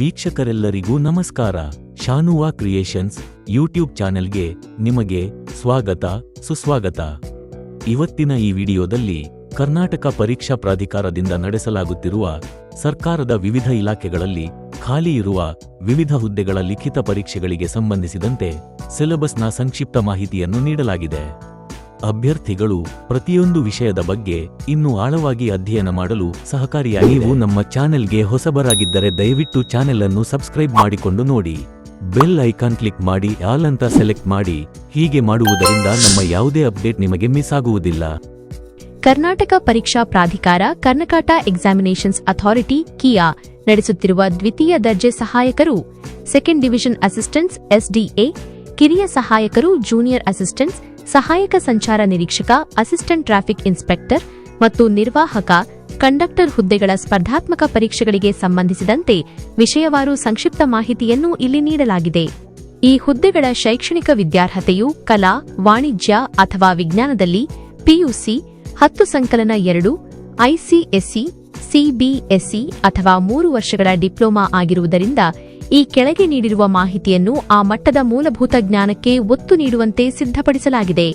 ವೀಕ್ಷಕರೆಲ್ಲರಿಗೂ ನಮಸ್ಕಾರ. ಶಾನುವಾ creations YouTube ಚಾನೆಲ್ಗೆ ನಿಮಗೆ ಸ್ವಾಗತ, ಸುಸ್ವಾಗತ. ಇವತ್ತಿನ ಈ ವಿಡಿಯೋದಲ್ಲಿ ಕರ್ನಾಟಕ ಪರೀಕ್ಷಾ ಪ್ರಾಧಿಕಾರದಿಂದ ನಡೆಸಲಾಗುತ್ತಿರುವ ಸರ್ಕಾರದ ವಿವಿಧ ಇಲಾಖೆಗಳಲ್ಲಿ ಖಾಲಿ ಇರುವ ವಿವಿಧ ಹುದ್ದೆಗಳ ಲಿಖಿತ ಪರೀಕ್ಷೆಗಳಿಗೆ ಸಂಬಂಧಿಸಿದಂತೆ ಸಿಲೆಬಸ್ನ ಸಂಕ್ಷಿಪ್ತ ಮಾಹಿತಿಯನ್ನು ನೀಡಲಾಗಿದೆ. ಅಭ್ಯರ್ಥಿಗಳು ಪ್ರತಿಯೊಂದು ವಿಷಯದ ಬಗ್ಗೆ ಇನ್ನೂ ಆಳವಾಗಿ ಅಧ್ಯಯನ ಮಾಡಲು ಸಹಕಾರಿಯಾಗಿ ನೀವು ನಮ್ಮ ಚಾನೆಲ್ಗೆ ಹೊಸಬರಾಗಿದ್ದರೆ ದಯವಿಟ್ಟು ಚಾನೆಲ್ ಅನ್ನು ಸಬ್ಸ್ಕ್ರೈಬ್ ಮಾಡಿಕೊಂಡು ನೋಡಿ. ಬೆಲ್ ಐಕಾನ್ ಕ್ಲಿಕ್ ಮಾಡಿ, ಆಲ್ ಅಂತ ಸೆಲೆಕ್ಟ್ ಮಾಡಿ. ಹೀಗೆ ಮಾಡುವುದರಿಂದ ನಮ್ಮ ಯಾವುದೇ ಅಪ್ಡೇಟ್ ನಿಮಗೆ ಮಿಸ್ ಆಗುವುದಿಲ್ಲ. ಕರ್ನಾಟಕ ಪರೀಕ್ಷಾ ಪ್ರಾಧಿಕಾರ, ಕರ್ನಾಟಕ ಎಕ್ಸಾಮಿನೇಷನ್ಸ್ ಅಥಾರಿಟಿ, ಕಿಯಾ, ನಡೆಸುತ್ತಿರುವ ದ್ವಿತೀಯ ದರ್ಜೆ ಸಹಾಯಕರು, ಸೆಕೆಂಡ್ ಡಿವಿಷನ್ ಅಸಿಸ್ಟೆಂಟ್ಸ್, ಎಸ್ಡಿಎ ಕಿರಿಯ ಸಹಾಯಕರು ಜೂನಿಯರ್ ಅಸಿಸ್ಟೆಂಟ್ಸ್, ಸಹಾಯಕ ಸಂಚಾರ ನಿರೀಕ್ಷಕ, ಅಸಿಸ್ಟೆಂಟ್ ಟ್ರಾಫಿಕ್ ಇನ್ಸ್ಪೆಕ್ಟರ್ ಮತ್ತು ನಿರ್ವಾಹಕ, ಕಂಡಕ್ಟರ್ ಹುದ್ದೆಗಳ ಸ್ಪರ್ಧಾತ್ಮಕ ಪರೀಕ್ಷೆಗಳಿಗೆ ಸಂಬಂಧಿಸಿದಂತೆ ವಿಷಯವಾರು ಸಂಕ್ಷಿಪ್ತ ಮಾಹಿತಿಯನ್ನು ಇಲ್ಲಿ ನೀಡಲಾಗಿದೆ. ಈ ಹುದ್ದೆಗಳ ಶೈಕ್ಷಣಿಕ ವಿದ್ಯಾರ್ಹತೆಯು ಕಲಾ, ವಾಣಿಜ್ಯ ಅಥವಾ ವಿಜ್ಞಾನದಲ್ಲಿ ಪಿಯುಸಿ, ಹತ್ತು ಸಂಕಲನ ಎರಡು, ಐಸಿಎಸ್ಸಿ ಸಿಬಿಎಸ್ಇ ಅಥವಾ ಮೂರು ವರ್ಷಗಳ ಡಿಪ್ಲೊಮಾ ಆಗಿರುವುದರಿಂದ ಈ ಕೆಳಗೆ ನೀಡಿರುವ ಮಾಹಿತಿಯನ್ನು ಆ ಮಟ್ಟದ ಮೂಲಭೂತ ಜ್ಞಾನಕ್ಕೆ ಒತ್ತು ನೀಡುವಂತೆ ಸಿದ್ಧಪಡಿಸಲಾಗಿದೆ.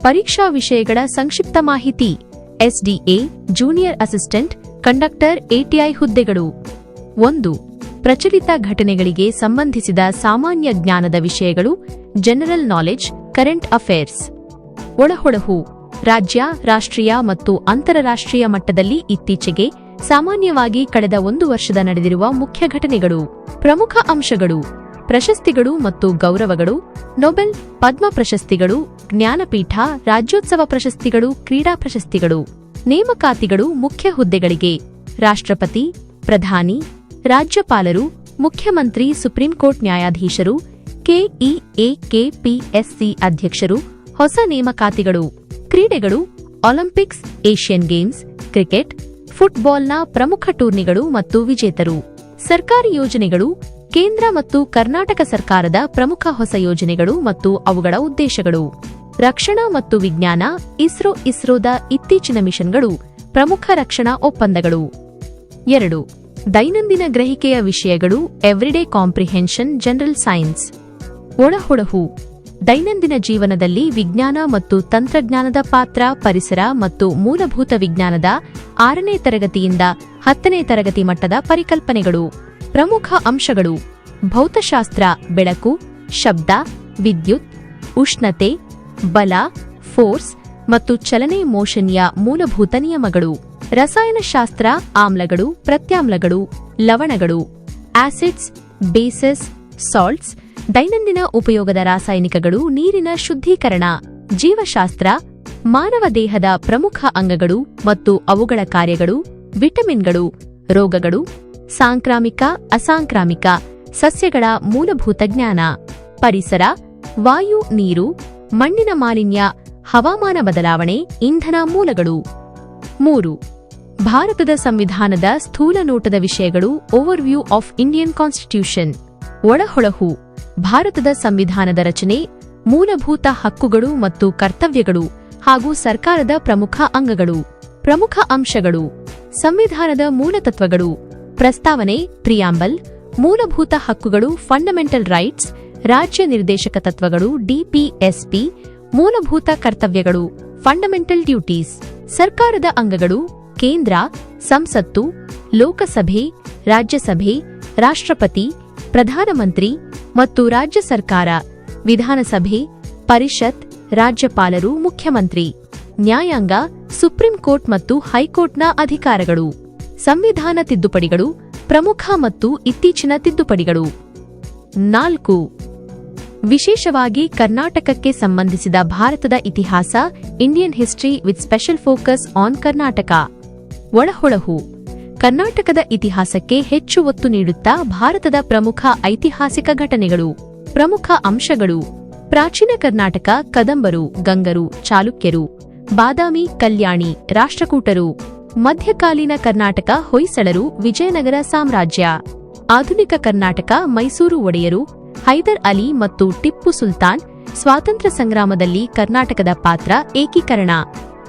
ಪರೀಕ್ಷಾ ವಿಷಯಗಳ ಸಂಕ್ಷಿಪ್ತ ಮಾಹಿತಿ, SDA, junior assistant, conductor ATI ಹುದ್ದೆಗಳು. ಒಂದು, ಪ್ರಚಲಿತ ಘಟನೆಗಳಿಗೆ ಸಂಬಂಧಿಸಿದ ಸಾಮಾನ್ಯ ಜ್ಞಾನದ ವಿಷಯಗಳು, ಜನರಲ್ ನಾಲೆಜ್ ಕರೆಂಟ್ ಅಫೇರ್ಸ್. ಒಳಹೊಳಹು ರಾಜ್ಯ, ರಾಷ್ಟ್ರೀಯ ಮತ್ತು ಅಂತಾರಾಷ್ಟ್ರೀಯ ಮಟ್ಟದಲ್ಲಿ ಇತ್ತೀಚೆಗೆ ಸಾಮಾನ್ಯವಾಗಿ ಕಳೆದ ಒಂದು ವರ್ಷದ ನಡೆದಿರುವ ಮುಖ್ಯ ಘಟನೆಗಳು, ಪ್ರಮುಖ ಅಂಶಗಳು, ಪ್ರಶಸ್ತಿಗಳು ಮತ್ತು ಗೌರವಗಳು, ನೊಬೆಲ್ ಪದ್ಮ ಪ್ರಶಸ್ತಿಗಳು, ಜ್ಞಾನಪೀಠ, ರಾಜ್ಯೋತ್ಸವ ಪ್ರಶಸ್ತಿಗಳು, ಕ್ರೀಡಾ ಪ್ರಶಸ್ತಿಗಳು, ನೇಮಕಾತಿಗಳು ಮುಖ್ಯ ಹುದ್ದೆಗಳಿಗೆ, ರಾಷ್ಟ್ರಪತಿ, ಪ್ರಧಾನಿ, ರಾಜ್ಯಪಾಲರು, ಮುಖ್ಯಮಂತ್ರಿ ಸುಪ್ರೀಂಕೋರ್ಟ್ ನ್ಯಾಯಾಧೀಶರು, ಕೆಇಎಕೆಪಿಎಸ್ಸಿ ಅಧ್ಯಕ್ಷರು, ಹೊಸ ನೇಮಕಾತಿಗಳು, ಕ್ರೀಡೆಗಳು, ಒಲಿಂಪಿಕ್ಸ್, ಏಷ್ಯನ್ ಗೇಮ್ಸ್, ಕ್ರಿಕೆಟ್ ಫುಟ್ಬಾಲ್ನ ಪ್ರಮುಖ ಟೂರ್ನಿಗಳು ಮತ್ತು ವಿಜೇತರು. ಸರ್ಕಾರಿ ಯೋಜನೆಗಳು, ಕೇಂದ್ರ ಮತ್ತು ಕರ್ನಾಟಕ ಸರ್ಕಾರದ ಪ್ರಮುಖ ಹೊಸ ಯೋಜನೆಗಳು ಮತ್ತು ಅವುಗಳ ಉದ್ದೇಶಗಳು. ರಕ್ಷಣಾ ಮತ್ತು ವಿಜ್ಞಾನ, ಇಸ್ರೋ ಇಸ್ರೋದ ಇತ್ತೀಚಿನ ಮಿಷನ್ಗಳು, ಪ್ರಮುಖ ರಕ್ಷಣಾ ಒಪ್ಪಂದಗಳು. ಎರಡು, ದೈನಂದಿನ ಗ್ರಹಿಕೆಯ ವಿಷಯಗಳು, ಎವ್ರಿಡೇ ಕಾಂಪ್ರಿಹೆನ್ಷನ್, ಜನರಲ್ ಸೈನ್ಸ್. ಒಳಹೊಳಹು ದೈನಂದಿನ ಜೀವನದಲ್ಲಿ ವಿಜ್ಞಾನ ಮತ್ತು ತಂತ್ರಜ್ಞಾನದ ಪಾತ್ರ, ಪರಿಸರ ಮತ್ತು ಮೂಲಭೂತ ವಿಜ್ಞಾನದ ಆರನೇ ತರಗತಿಯಿಂದ ಹತ್ತನೇ ತರಗತಿ ಮಟ್ಟದ ಪರಿಕಲ್ಪನೆಗಳು. ಪ್ರಮುಖ ಅಂಶಗಳು. ಭೌತಶಾಸ್ತ್ರ, ಬೆಳಕು, ಶಬ್ದ, ವಿದ್ಯುತ್, ಉಷ್ಣತೆ, ಬಲ, ಫೋರ್ಸ್ ಮತ್ತು ಚಲನೆ ಮೋಷನ್ಯ ಮೂಲಭೂತ ನಿಯಮಗಳು. ರಸಾಯನಶಾಸ್ತ್ರ, ಆಮ್ಲಗಳು, ಪ್ರತ್ಯಾಮ್ಲಗಳು, ಲವಣಗಳು. ಆಸಿಡ್ಸ್, ಬೇಸಸ್, ಸಾಲ್ಟ್ಸ್ ದೈನಂದಿನ ಉಪಯೋಗದ ರಾಸಾಯನಿಕಗಳು ನೀರಿನ ಶುದ್ಧೀಕರಣ, ಜೀವಶಾಸ್ತ್ರ, ಮಾನವ ದೇಹದ ಪ್ರಮುಖ ಅಂಗಗಳು ಮತ್ತು ಅವುಗಳ ಕಾರ್ಯಗಳು, ವಿಟಮಿನ್ಗಳು, ರೋಗಗಳು, ಸಾಂಕ್ರಾಮಿಕ, ಅಸಾಂಕ್ರಾಮಿಕ, ಸಸ್ಯಗಳ ಮೂಲಭೂತ ಜ್ಞಾನ, ಪರಿಸರ, ವಾಯು, ನೀರು, ಮಣ್ಣಿನ ಮಾಲಿನ್ಯ, ಹವಾಮಾನ ಬದಲಾವಣೆ, ಇಂಧನ ಮೂಲಗಳು. ಮೂರು, ಭಾರತದ ಸಂವಿಧಾನದ ಸ್ಥೂಲ ನೋಟದ ವಿಷಯಗಳು ಓವರ್ವ್ಯೂ ಆಫ್ ಇಂಡಿಯನ್ ಕಾನ್ಸ್ಟಿಟ್ಯೂಷನ್. ಒಳಹೊಳಹು, ಭಾರತದ ಸಂವಿಧಾನದ ರಚನೆ, ಮೂಲಭೂತ ಹಕ್ಕುಗಳು ಮತ್ತು ಕರ್ತವ್ಯಗಳು ಹಾಗೂ ಸರ್ಕಾರದ ಪ್ರಮುಖ ಅಂಗಗಳು, ಪ್ರಮುಖ ಅಂಶಗಳು, ಸಂವಿಧಾನದ ಮೂಲತತ್ವಗಳು ಪ್ರಸ್ತಾವನೆ, ಪ್ರಿಯಾಂಬಲ್, ಮೂಲಭೂತ ಹಕ್ಕುಗಳು, ಫಂಡಮೆಂಟಲ್ ರೈಟ್ಸ್, ರಾಜ್ಯ ನಿರ್ದೇಶಕ ತತ್ವಗಳು, ಡಿಪಿಎಸ್ಪಿ, ಮೂಲಭೂತ ಕರ್ತವ್ಯಗಳು, ಫಂಡಮೆಂಟಲ್ ಡ್ಯೂಟೀಸ್, ಸರ್ಕಾರದ ಅಂಗಗಳು, ಕೇಂದ್ರ, ಸಂಸತ್ತು, ಲೋಕಸಭೆ, ರಾಜ್ಯಸಭೆ, ರಾಷ್ಟ್ರಪತಿ ಪ್ರಧಾನಮಂತ್ರಿ ಮತ್ತು ರಾಜ್ಯ ಸರ್ಕಾರ, ವಿಧಾನಸಭೆ, ಪರಿಷತ್, ರಾಜ್ಯಪಾಲರು, ಮುಖ್ಯಮಂತ್ರಿ, ನ್ಯಾಯಾಂಗ, ಸುಪ್ರೀಂ ಕೋರ್ಟ್ ಮತ್ತು ಹೈಕೋರ್ಟ್ನ ಅಧಿಕಾರಗಳು, ಸಂವಿಧಾನ ತಿದ್ದುಪಡಿಗಳು, ಪ್ರಮುಖ ಮತ್ತು ಇತ್ತೀಚಿನ ತಿದ್ದುಪಡಿಗಳು. ನಾಲ್ಕು. ವಿಶೇಷವಾಗಿ ಕರ್ನಾಟಕಕ್ಕೆ ಸಂಬಂಧಿಸಿದ ಭಾರತದ ಇತಿಹಾಸ, Indian history with special focus on Karnataka. ಒಳಹೊಳಹು. ಕರ್ನಾಟಕದ ಇತಿಹಾಸಕ್ಕೆ ಹೆಚ್ಚು ಒತ್ತು ನೀಡುತ್ತಾ ಭಾರತದ ಪ್ರಮುಖ ಐತಿಹಾಸಿಕ ಘಟನೆಗಳು, ಪ್ರಮುಖ ಅಂಶಗಳು. ಪ್ರಾಚೀನ ಕರ್ನಾಟಕ ಕದಂಬರು, ಗಂಗರು, ಚಾಲುಕ್ಯರು, ಬಾದಾಮಿ ಕಲ್ಯಾಣಿ, ರಾಷ್ಟ್ರಕೂಟರು, ಮಧ್ಯಕಾಲೀನ ಕರ್ನಾಟಕ ಹೊಯ್ಸಳರು, ವಿಜಯನಗರ ಸಾಮ್ರಾಜ್ಯ, ಆಧುನಿಕ ಕರ್ನಾಟಕ ಮೈಸೂರು ಒಡೆಯರು, ಹೈದರ್ ಅಲಿ ಮತ್ತು ಟಿಪ್ಪು ಸುಲ್ತಾನ್ ಸ್ವಾತಂತ್ರ್ಯ ಸಂಗ್ರಾಮದಲ್ಲಿ ಕರ್ನಾಟಕದ ಪಾತ್ರ ಏಕೀಕರಣ.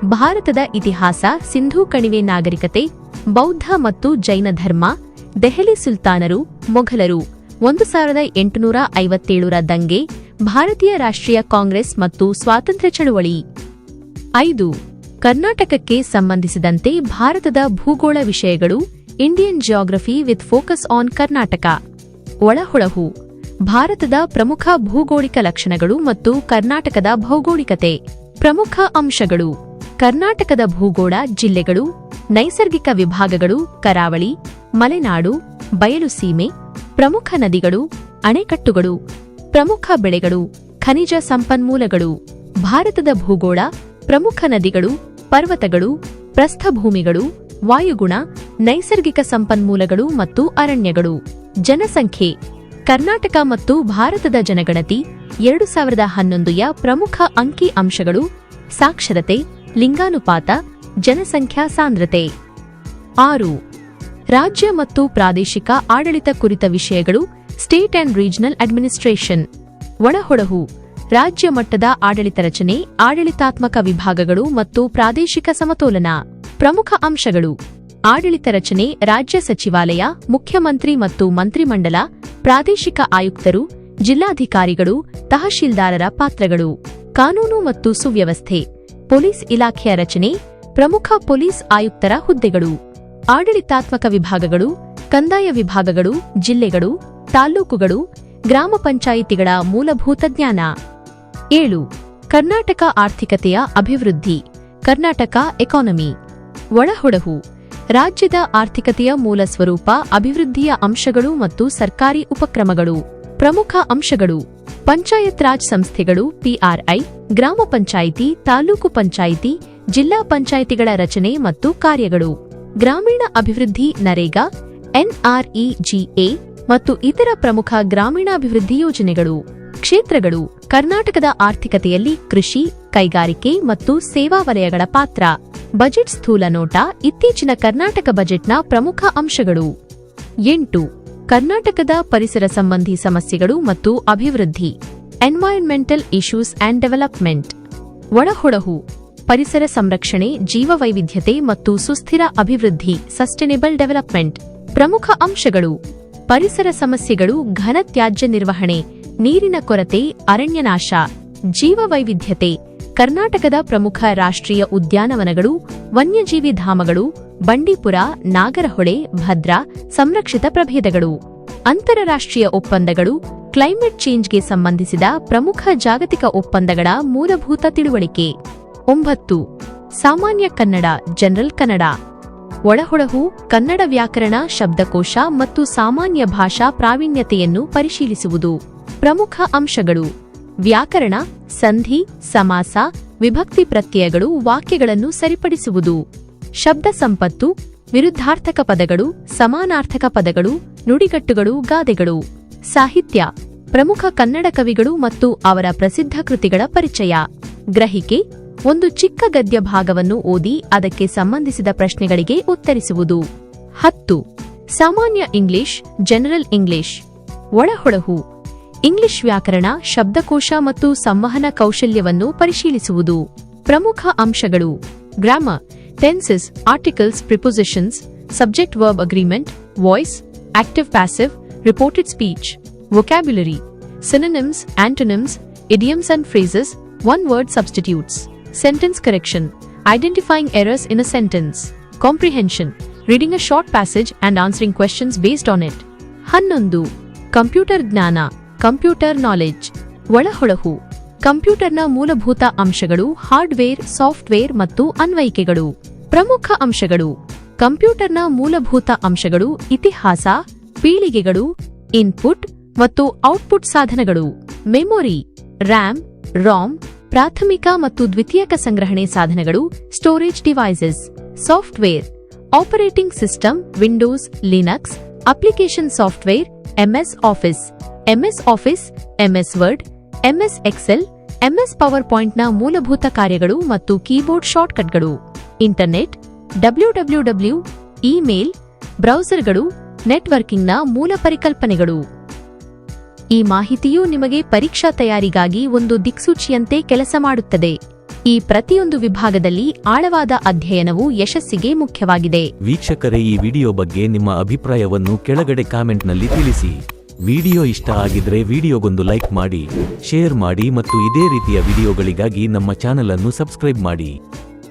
ಭಾರತದ ಇತಿಹಾಸ ಸಿಂಧೂ ಕಣಿವೆ ನಾಗರಿಕತೆ ಬೌದ್ಧ ಮತ್ತು ಜೈನ ಧರ್ಮ, ದೆಹಲಿ ಸುಲ್ತಾನರು, ಮೊಘಲರು. ಒಂದು ಸಾವಿರದ ಎಂಟುನೂರ ಐವತ್ತೇಳರ ದಂಗೆ ಭಾರತೀಯ ರಾಷ್ಟ್ರೀಯ ಕಾಂಗ್ರೆಸ್ ಮತ್ತು ಸ್ವಾತಂತ್ರ್ಯ ಚಳುವಳಿ. ಐದು. ಕರ್ನಾಟಕಕ್ಕೆ ಸಂಬಂಧಿಸಿದಂತೆ ಭಾರತದ ಭೂಗೋಳ ವಿಷಯಗಳು, Indian geography with focus on Karnataka. ಒಳಹೊಳಹು. ಭಾರತದ ಪ್ರಮುಖ ಭೂಗೋಳಿಕ ಲಕ್ಷಣಗಳು ಮತ್ತು ಕರ್ನಾಟಕದ ಭೌಗೋಳಿಕತೆ. ಪ್ರಮುಖ ಅಂಶಗಳು. ಕರ್ನಾಟಕದ ಭೂಗೋಳ, ಜಿಲ್ಲೆಗಳು, ನೈಸರ್ಗಿಕ ವಿಭಾಗಗಳು, ಕರಾವಳಿ, ಮಲೆನಾಡು, ಬಯಲು ಸೀಮೆ, ಪ್ರಮುಖ ನದಿಗಳು, ಅಣೆಕಟ್ಟುಗಳು, ಪ್ರಮುಖ ಬೆಳೆಗಳು, ಖನಿಜ ಸಂಪನ್ಮೂಲಗಳು, ಭಾರತದ ಭೂಗೋಳ, ಪ್ರಮುಖ ನದಿಗಳು, ಪರ್ವತಗಳು, ಪ್ರಸ್ಥಭೂಮಿಗಳು, ವಾಯುಗುಣ, ನೈಸರ್ಗಿಕ ಸಂಪನ್ಮೂಲಗಳು ಮತ್ತು ಅರಣ್ಯಗಳು. ಜನಸಂಖ್ಯೆ, ಕರ್ನಾಟಕ ಮತ್ತು ಭಾರತದ ಜನಗಣತಿ, ಎರಡು ಸಾವಿರದ ಹನ್ನೊಂದಯ ಪ್ರಮುಖ ಅಂಕಿ ಅಂಶಗಳು, ಸಾಕ್ಷರತೆ ಲಿಂಗಾನುಪಾತ, ಜನಸಂಖ್ಯಾ ಸಾಂದ್ರತೆ. ಆರು, ರಾಜ್ಯ ಮತ್ತು ಪ್ರಾದೇಶಿಕ ಆಡಳಿತ ಕುರಿತ ವಿಷಯಗಳು, ಸ್ಟೇಟ್ ಅಂಡ್ ರೀಜನಲ್ ಅಡ್ಮಿನಿಸ್ಟ್ರೇಷನ್. ಒಳಹೊಳಹು ರಾಜ್ಯ ಮಟ್ಟದ ಆಡಳಿತ ರಚನೆ, ಆಡಳಿತಾತ್ಮಕ ವಿಭಾಗಗಳು ಮತ್ತು ಪ್ರಾದೇಶಿಕ ಸಮತೋಲನ. ಪ್ರಮುಖ ಅಂಶಗಳು, ಆಡಳಿತ ರಚನೆ, ರಾಜ್ಯ ಸಚಿವಾಲಯ, ಮುಖ್ಯಮಂತ್ರಿ ಮತ್ತು ಮಂತ್ರಿಮಂಡಲ, ಪ್ರಾದೇಶಿಕ ಆಯುಕ್ತರು, ಜಿಲ್ಲಾಧಿಕಾರಿಗಳು, ತಹಶೀಲ್ದಾರರ ಪಾತ್ರಗಳು. ಕಾನೂನು ಮತ್ತು ಸುವ್ಯವಸ್ಥೆ ಪೊಲೀಸ್ ಇಲಾಖೆಯ ರಚನೆ, ಪ್ರಮುಖ ಪೊಲೀಸ್ ಆಯುಕ್ತರ ಹುದ್ದೆಗಳು. ಆಡಳಿತಾತ್ಮಕ ವಿಭಾಗಗಳು, ಕಂದಾಯ ವಿಭಾಗಗಳು, ಜಿಲ್ಲೆಗಳು, ತಾಲ್ಲೂಕುಗಳು, ಗ್ರಾಮ ಪಂಚಾಯಿತಿಗಳ ಮೂಲಭೂತ ಜ್ಞಾನ. ಏಳು. ಕರ್ನಾಟಕ ಆರ್ಥಿಕತೆಯ ಅಭಿವೃದ್ಧಿ, ಕರ್ನಾಟಕ ಎಕಾನಮಿ. ಒಳಹೊಡಹು. ರಾಜ್ಯದ ಆರ್ಥಿಕತೆಯ ಮೂಲ ಸ್ವರೂಪ ಅಭಿವೃದ್ಧಿಯ ಅಂಶಗಳು ಮತ್ತು ಸರ್ಕಾರಿ ಉಪಕ್ರಮಗಳು. ಪ್ರಮುಖ ಅಂಶಗಳು. ಪಂಚಾಯತ್ ರಾಜ್ ಸಂಸ್ಥೆಗಳು ಪಿಆರ್ಐ, ಗ್ರಾಮ ಪಂಚಾಯಿತಿ, ತಾಲೂಕು ಪಂಚಾಯಿತಿ, ಜಿಲ್ಲಾ ಪಂಚಾಯಿತಿಗಳ ರಚನೆ ಮತ್ತು ಕಾರ್ಯಗಳು. ಗ್ರಾಮೀಣ ಅಭಿವೃದ್ಧಿ ನರೇಗಾ, ಎನ್ಆರ್ಇಜಿಎ ಮತ್ತು ಇತರ ಪ್ರಮುಖ ಗ್ರಾಮೀಣಾಭಿವೃದ್ಧಿ ಯೋಜನೆಗಳು. ಕ್ಷೇತ್ರಗಳು ಕರ್ನಾಟಕದ ಆರ್ಥಿಕತೆಯಲ್ಲಿ ಕೃಷಿ, ಕೈಗಾರಿಕೆ ಮತ್ತು ಸೇವಾ ವಲಯಗಳ ಪಾತ್ರ. ಬಜೆಟ್ ಸ್ಥೂಲ ನೋಟ ಇತ್ತೀಚಿನ ಕರ್ನಾಟಕ ಬಜೆಟ್ನ ಪ್ರಮುಖ ಅಂಶಗಳು. ಎಂಟು ಕರ್ನಾಟಕದ ಪರಿಸರ ಸಂಬಂಧಿ ಸಮಸ್ಯೆಗಳು ಮತ್ತು ಅಭಿವೃದ್ಧಿ ಎನ್ವೈರನ್ಮೆಂಟಲ್ ಇಶ್ಯೂಸ್ ಅಂಡ್ ಡೆವಲಪ್ಮೆಂಟ್ ಒಳಹೊಳಹು ಪರಿಸರ ಸಂರಕ್ಷಣೆ, ಜೀವವೈವಿಧ್ಯತೆ ಮತ್ತು ಸುಸ್ಥಿರ ಅಭಿವೃದ್ಧಿ ಸಸ್ಟೈನೇಬಲ್ ಡೆವಲಪ್ಮೆಂಟ್ ಪ್ರಮುಖ ಅಂಶಗಳು, ಪರಿಸರ ಸಮಸ್ಯೆಗಳು, ಘನ ತ್ಯಾಜ್ಯ ನಿರ್ವಹಣೆ, ನೀರಿನ ಕೊರತೆ, ಅರಣ್ಯನಾಶ, ಜೀವವೈವಿಧ್ಯತೆ, ಕರ್ನಾಟಕದ ಪ್ರಮುಖ ರಾಷ್ಟ್ರೀಯ ಉದ್ಯಾನವನಗಳು, ವನ್ಯಜೀವಿ ಧಾಮಗಳು ಬಂಡೀಪುರ, ನಾಗರಹೊಳೆ, ಭದ್ರಾ ಸಂರಕ್ಷಿತ ಪ್ರಭೇದಗಳು. ಅಂತಾರಾಷ್ಟ್ರೀಯ ಒಪ್ಪಂದಗಳು, ಕ್ಲೈಮೇಟ್ ಚೇಂಜ್ಗೆ ಸಂಬಂಧಿಸಿದ ಪ್ರಮುಖ ಜಾಗತಿಕ ಒಪ್ಪಂದಗಳ ಮೂಲಭೂತ ತಿಳುವಳಿಕೆ. ಒಂಬತ್ತು, ಸಾಮಾನ್ಯ ಕನ್ನಡ, ಜನರಲ್ ಕನ್ನಡ. ಒಳಹೊಳಹು, ಕನ್ನಡ ವ್ಯಾಕರಣ, ಶಬ್ದಕೋಶ ಮತ್ತು ಸಾಮಾನ್ಯ ಭಾಷಾ ಪ್ರಾವೀಣ್ಯತೆಯನ್ನು ಪರಿಶೀಲಿಸುವುದು. ಪ್ರಮುಖ ಅಂಶಗಳು. ವ್ಯಾಕರಣ, ಸಂಧಿ, ಸಮಾಸ, ವಿಭಕ್ತಿ ಪ್ರತ್ಯಯಗಳು ವಾಕ್ಯಗಳನ್ನು ಸರಿಪಡಿಸುವುದು. ಶಬ್ದ ಸಂಪತ್ತು, ವಿರುದ್ಧಾರ್ಥಕ ಪದಗಳು, ಸಮಾನಾರ್ಥಕ ಪದಗಳು, ನುಡಿಗಟ್ಟುಗಳು, ಗಾದೆಗಳು. ಸಾಹಿತ್ಯ, ಪ್ರಮುಖ ಕನ್ನಡ ಕವಿಗಳು ಮತ್ತು ಅವರ ಪ್ರಸಿದ್ಧ ಕೃತಿಗಳ ಪರಿಚಯ. ಗ್ರಹಿಕೆ, ಒಂದು ಚಿಕ್ಕ ಗದ್ಯ ಭಾಗವನ್ನು ಓದಿ ಅದಕ್ಕೆ ಸಂಬಂಧಿಸಿದ ಪ್ರಶ್ನೆಗಳಿಗೆ ಉತ್ತರಿಸುವುದು. ಹತ್ತು, ಸಾಮಾನ್ಯ ಇಂಗ್ಲಿಷ್, ಜನರಲ್ ಇಂಗ್ಲಿಷ್. ಒಳಹೊಳಹು ಇಂಗ್ಲಿಷ್ ವ್ಯಾಕರಣ, ಶಬ್ದಕೋಶ ಮತ್ತು ಸಂವಹನ ಕೌಶಲ್ಯವನ್ನು ಪರಿಶೀಲಿಸುವುದು. ಪ್ರಮುಖ ಅಂಶಗಳು grammar Tenses articles prepositions subject verb agreement voice active passive reported speech vocabulary synonyms antonyms idioms and phrases, one word substitutes, sentence correction, identifying errors in a sentence, comprehension, reading a short passage and answering questions based on it. ಹನ್ನೊಂದು computer ಜ್ಞಾನ computer knowledge ಒಳಹೊಳಹು ಕಂಪ್ಯೂಟರ್ನ ಮೂಲಭೂತ ಅಂಶಗಳು hardware software ಮತ್ತು ಅನ್ವಯಿಕೆಗಳು ಪ್ರಮುಖ ಅಂಶಗಳು. ಕಂಪ್ಯೂಟರ್ನ ಮೂಲಭೂತ ಅಂಶಗಳು, ಇತಿಹಾಸ, ಪೀಳಿಗೆಗಳು, ಇನ್ಪುಟ್ ಮತ್ತು ಔಟ್ಪುಟ್ ಸಾಧನಗಳು. ಮೆಮೊರಿ, ರ್ಯಾಮ್, ರಾಮ್, ಪ್ರಾಥಮಿಕ ಮತ್ತು ದ್ವಿತೀಯಕ ಸಂಗ್ರಹಣೆ ಸಾಧನಗಳು, storage devices, software, operating system, Windows, Linux, application software MS Office. MS Office MS Word MS Excel MS power ಪಾಯಿಂಟ್ನ ಮೂಲಭೂತ ಕಾರ್ಯಗಳು ಮತ್ತು keyboard ಶಾರ್ಟ್ಕಟ್ಗಳು. Internet, W W W email, ಬ್ರೌಸರ್ಗಳು, ನೆಟ್ವರ್ಕಿಂಗ್ನ ಮೂಲ ಪರಿಕಲ್ಪನೆಗಳು. ಈ ಮಾಹಿತಿಯು ನಿಮಗೆ ಪರೀಕ್ಷಾ ತಯಾರಿಗಾಗಿ ಒಂದು ದಿಕ್ಸೂಚಿಯಂತೆ ಕೆಲಸ ಮಾಡುತ್ತದೆ. ಈ ಪ್ರತಿಯೊಂದು ವಿಭಾಗದಲ್ಲಿ ಆಳವಾದ ಅಧ್ಯಯನವು ಯಶಸ್ಸಿಗೆ ಮುಖ್ಯವಾಗಿದೆ. ವೀಕ್ಷಕರೇ, ಈ ವಿಡಿಯೋ ಬಗ್ಗೆ ನಿಮ್ಮ ಅಭಿಪ್ರಾಯವನ್ನು ಕೆಳಗಡೆ ಕಾಮೆಂಟ್ನಲ್ಲಿ ತಿಳಿಸಿ. ವಿಡಿಯೋ ಇಷ್ಟ ಆಗಿದ್ರೆ ವಿಡಿಯೋಗೊಂದು ಲೈಕ್ ಮಾಡಿ, ಶೇರ್ ಮಾಡಿ ಮತ್ತು ಇದೇ ರೀತಿಯ ವಿಡಿಯೋಗಳಿಗಾಗಿ ನಮ್ಮ ಚಾನಲ್ ಅನ್ನು ಸಬ್ಸ್ಕ್ರೈಬ್ ಮಾಡಿ.